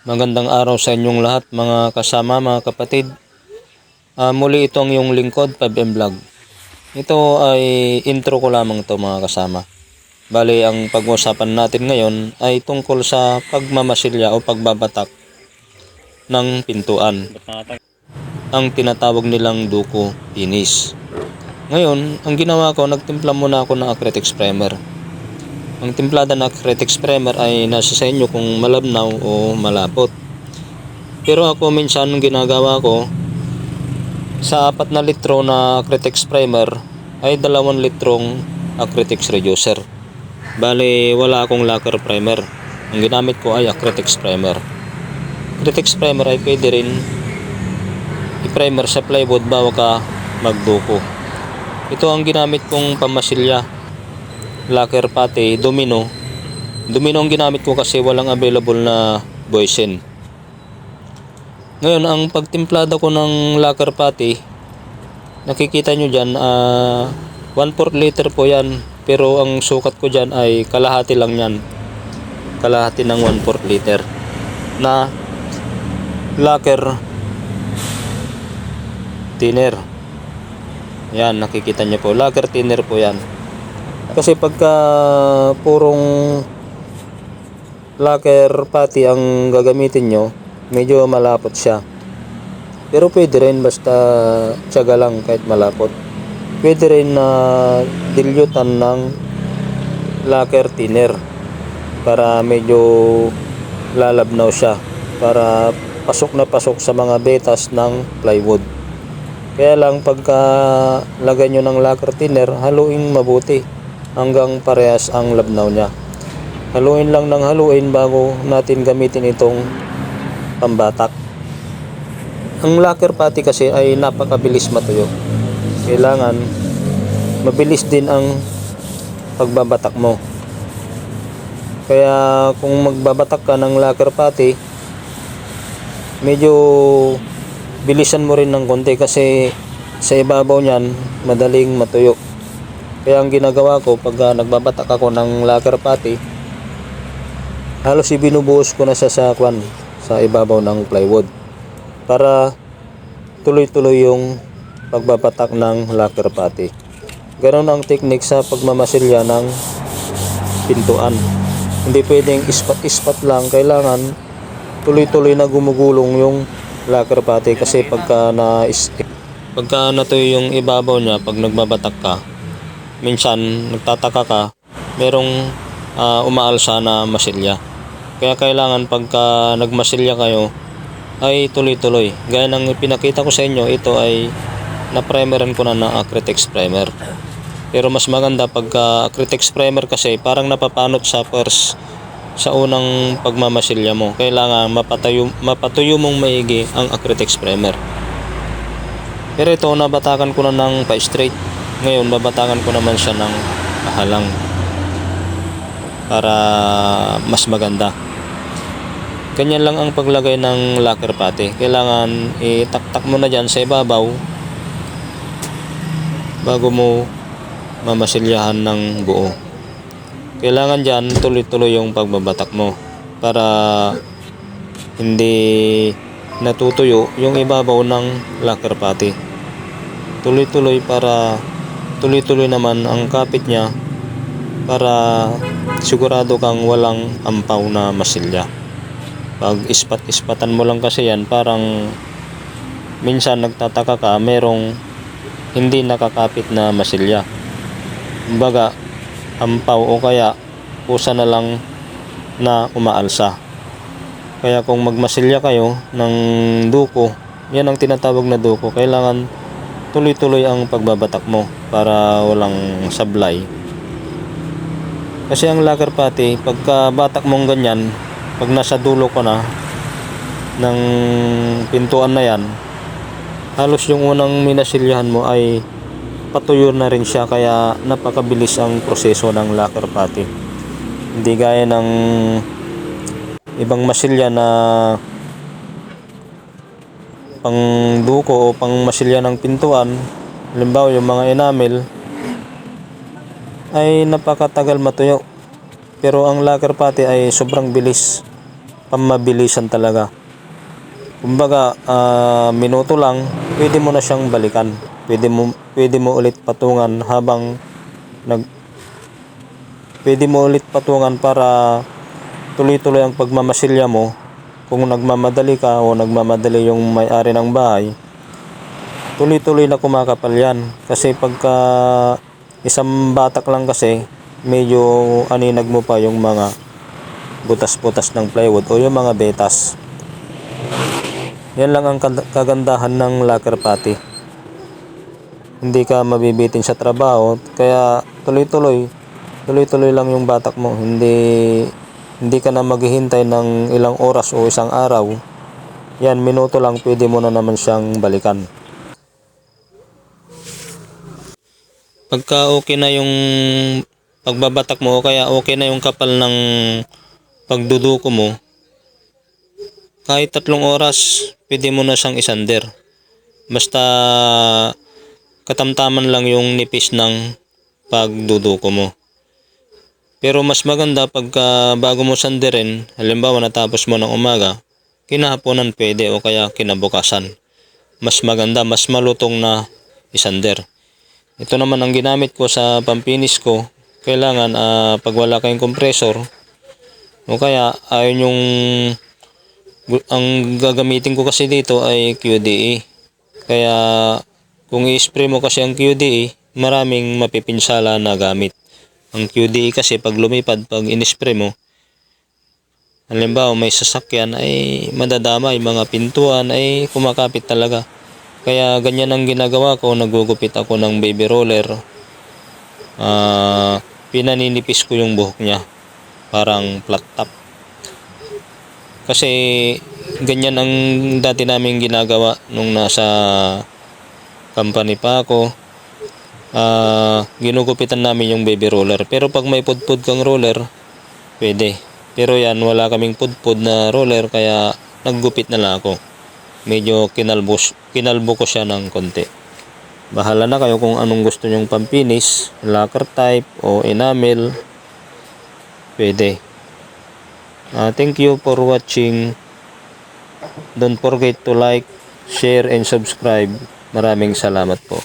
Magandang araw sa inyong lahat mga kasama, mga kapatid. Ah, muli ito ang iyong lingkod, 5M Vlog. Ito ay intro ko lamang to mga kasama. Bali, ang pag-uusapan natin ngayon ay tungkol sa pagmamasilya o pagbabatak ng pintuan. Ang tinatawag nilang duko tinis. Ngayon, ang ginawa ko, nagtimpla muna ako ng acrylic primer. Ang timplada ng acrylic primer ay nasa sa inyo kung malabnaw o malapot. Pero ako minsan ginagawa ko sa 4 na litro na acrylic primer ay 2 litrong acrylic reducer. Bale, wala akong lacquer primer. Ang ginamit ko ay acrylic primer. Acrylic primer ay pwede rin i-primer sa plywood bago ka magduko. Ito ang ginamit kong pamasilya lacquer pati, domino. Domino ang ginamit ko kasi walang available na boysen. Ngayon, ang pagtimplada ko ng lacquer pati, nakikita nyo dyan, ah 1/4 liter po yan. Pero ang sukat ko dyan ay kalahati lang yan. Kalahati ng 1/4 liter na lacquer thinner. Yan, nakikita nyo po. Lacquer thinner po yan. Kasi pagka purong lacquer pati ang gagamitin nyo, medyo malapot siya. Pero pwede rin basta tiyaga lang kahit malapot. Pwede rin na dilutan ng lacquer thinner para medyo lalabnaw siya para pasok na pasok sa mga betas ng plywood. Kaya lang pagka lagay nyo ng lacquer thinner, haluin mabuti hanggang parehas ang labnaw niya. Haluin lang ng haluin bago natin gamitin itong pambatak. Ang lacquer pati kasi ay napakabilis matuyo. Kailangan mabilis din ang pagbabatak mo. Kaya kung magbabatak ka ng lacquer pati, medyo bilisan mo rin ng konti kasi sa ibabaw niyan madaling matuyo. Kaya ang ginagawa ko pag ah, nagbabatak ako ng lacquer pati, halos ibinubuhos ko na sa sakwan sa ibabaw ng plywood para tuloy-tuloy yung pagbabatak ng lacquer pati. Ganon ang technique sa pagmamasilya ng pintuan. Hindi pwedeng ispat-ispat lang, kailangan tuloy-tuloy na gumugulong yung lacquer pati kasi pagka na pagka natuyo yung ibabaw niya pag nagbabatak ka minsan nagtataka ka merong ah, umaalsa na masilya. Kaya kailangan pagka nagmasilya kayo ay tuloy-tuloy. Gaya ng pinakita ko sa inyo ito ay na-primeran ko na ng acrylic primer pero mas maganda pagka acrylic primer kasi parang napapanot sa first sa unang pagmamasilya mo. Kailangan mapatayo, mapatuyo mong maigi ang acrylic primer pero ito nabatakan ko na ng pa-straight ngayon babatakan ko naman siya ng pahalang para mas maganda. Ganyan lang ang paglagay ng lacquer pati. Kailangan itaktak mo na dyan sa ibabaw bago mo mamasilyahan ng buo. Kailangan dyan tuloy-tuloy yung pagbabatak mo para hindi natutuyo yung ibabaw ng lacquer pati. Tuloy-tuloy para tuloy-tuloy naman ang kapit niya para sigurado kang walang ampaw na masilya. Pag ispat-ispatan mo lang kasi yan parang minsan nagtataka ka merong hindi nakakapit na masilya. Kumbaga ampaw o kaya pusa na lang na umaalsa. Kaya kung magmasilya kayo ng duko yan ang tinatawag na duko. Kailangan tuloy-tuloy ang pagbabatak mo para walang sablay. Kasi ang lacquer pati, pagka batak mong ganyan, pag nasa dulo ko na ng pintuan na yan, halos yung unang minasilyahan mo ay patuyo na rin siya kaya napakabilis ang proseso ng lacquer pati. Hindi gaya ng ibang masilya na pang duko o pang masilya ng pintuan halimbawa yung mga enamel ay napakatagal matuyo pero ang lacquer pati ay sobrang bilis pamabilisan talaga. Kumbaga, ah, minuto lang, pwede mo na siyang balikan. Pwede mo, pwede mo ulit patungan habang nag pwede mo ulit patungan para tuloy-tuloy ang pagmamasilya mo. Kung nagmamadali ka o nagmamadali yung may-ari ng bahay, tuloy-tuloy na kumakapal yan. Kasi pagka isang batak lang kasi, medyo aninag mo pa yung mga butas-butas ng plywood o yung mga betas. Yan lang ang kag- kagandahan ng lacquer putty. Hindi ka mabibitin sa trabaho, kaya tuloy-tuloy, tuloy-tuloy lang yung batak mo. Hindi hindi ka na maghihintay ng ilang oras o isang araw. Yan, minuto lang pwede mo na naman siyang balikan. Pagka okay na yung pagbabatak mo kaya okay na yung kapal ng pagduduko mo, kahit tatlong oras, pwede mo na siyang isander. Basta katamtaman lang yung nipis ng pagduduko mo. Pero mas maganda pagka bago mo sanderin, halimbawa natapos mo ng umaga, kinahaponan pwede o kaya kinabukasan. Mas maganda, mas malutong na isander. Ito naman ang ginamit ko sa pampinis ko. Kailangan ah, pag wala kayong compressor o kaya ayun yung ang gagamitin ko kasi dito ay QDE. Kaya kung i-spray mo kasi ang QDE, maraming mapipinsala na gamit. Ang QDE kasi pag lumipad, pag in-spray mo, halimbawa may sasakyan ay madadama, yung mga pintuan ay kumakapit talaga. Kaya ganyan ang ginagawa ko, nagugupit ako ng baby roller. Ah, pinaninipis ko yung buhok niya. Parang flat top. Kasi ganyan ang dati namin ginagawa nung nasa company pa ako. Ah, ginugupitan namin yung baby roller. Pero pag may pudpud kang roller, pwede. Pero yan, wala kaming pudpud na roller kaya naggupit na lang ako. Medyo kinalbos, kinalbo ko siya ng konti. Bahala na kayo kung anong gusto nyong pampinis, lacquer type o enamel. Pwede. Ah, thank you for watching. Don't forget to like, share, and subscribe. Maraming salamat po.